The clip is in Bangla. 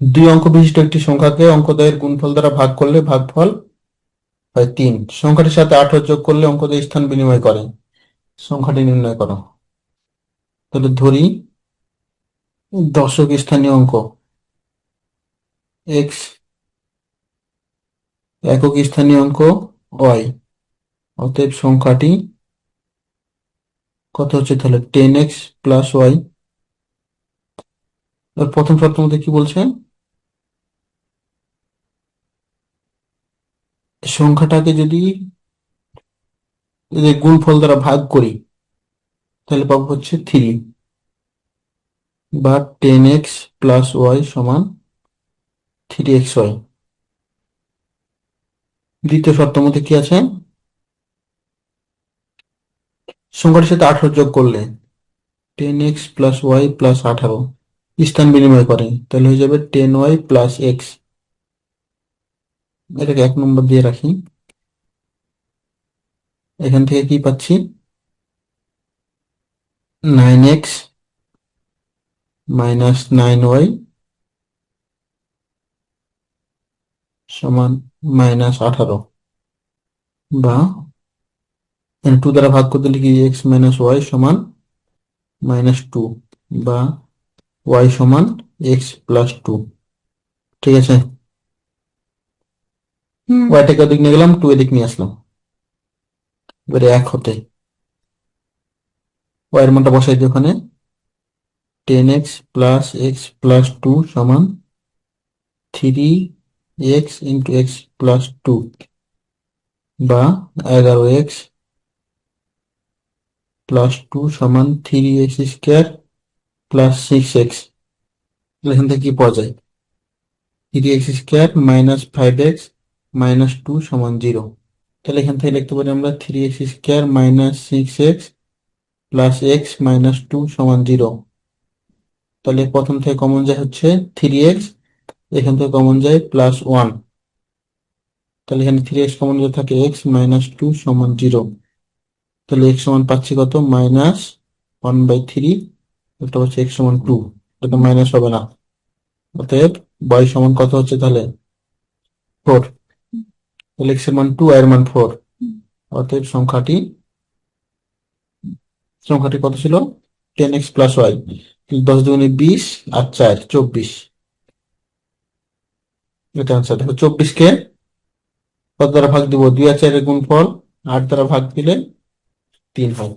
দুই অঙ্ক বিশিষ্ট একটি সংখ্যাকে অঙ্কদ্বয়ের গুণফল দ্বারা ভাগ করলে ভাগফল হয় তিন। সংখ্যাটির সাথে আঠারো যোগ করলে অঙ্কদ্বয় স্থান বিনিময় করে। সংখ্যাটি নির্ণয় করো। তাহলে ধরি, দশক স্থানীয় অঙ্ক। এক্স একক স্থানীয় অঙ্ক ওয়াই অতএব সংখ্যাটি কত হচ্ছে? তাহলে টেন এক্স প্লাস ওয়াই প্রথম শর্ত মধ্যে কি বলছে? সংখ্যাটাকে যদি গুণফল দ্বারা ভাগ করি, তাহলে পাবো হচ্ছে থ্রি বা টেন এক্স প্লাস ওয়াই সমান থ্রি এক্স ওয়াই দ্বিতীয় শর্তের মধ্যে কি আছে? সংখ্যাটির সাথে আঠারো যোগ করলে ten x plus y plus আঠারো, স্থান বিনিময় করে, তাহলে হয়ে যাবে টেন ওয়াই প্লাস এক্স এটাকে এক নম্বর দিয়ে রাখি। এখান থেকে কি পাচ্ছি? Nine x minus nine y সমান মাইনাস আঠারো বা টু দ্বারা ভাগ করতে লিখি এক্স মাইনাস ওয়াই সমান মাইনাস টু বা ওয়াই সমান এক্স প্লাস টু ঠিক আছে? ওয়াইটাকে ওদিক নিয়ে গেলাম টু এদিক নিয়ে আসলাম এবারে এক হতে ওয়াইয়ের মানটা বসাই দিই ওখানে ten x plus x plus two সমান three x into x plus two বা এগারো এক্স প্লাস টু সমান three x square plus six x এখান থেকে কি পাওয়া যায়? Three x square minus five x minus two সমান জিরো তাহলে এখান থেকে লিখতে পারি আমরা three x square minus six x plus x minus two সমান জিরো তাহলে প্রথম থেকে কমন যায় হচ্ছে থ্রি এক্স এখান থেকে কমন যায় প্লাস ওয়ান তাহলে এখানে থ্রি এক্স কমন যদি থাকে এক্স মাইনাস টু সমান জিরো তাহলে এক্স সমান পাচ্ছি কত? মাইনাস ওয়ান বাই থ্রি এটা হচ্ছে এক্স সমান টু এটা মাইনাস হবে না। অতএব y সমান কত হচ্ছে তাহলে? ফোর তাহলে এর মান টু এর মান ফোর অতএব সংখ্যাটি সংখ্যাটি কত ছিল? টেন এক্স প্লাস ওয়াই দশ দুগুণে বিশ আর চার চব্বিশ। এটা আনসার দেখো চব্বিশকে কত দ্বারা ভাগ দিব? দুই আর চারের গুণফল আট দ্বারা ভাগ দিলে তিন হয়।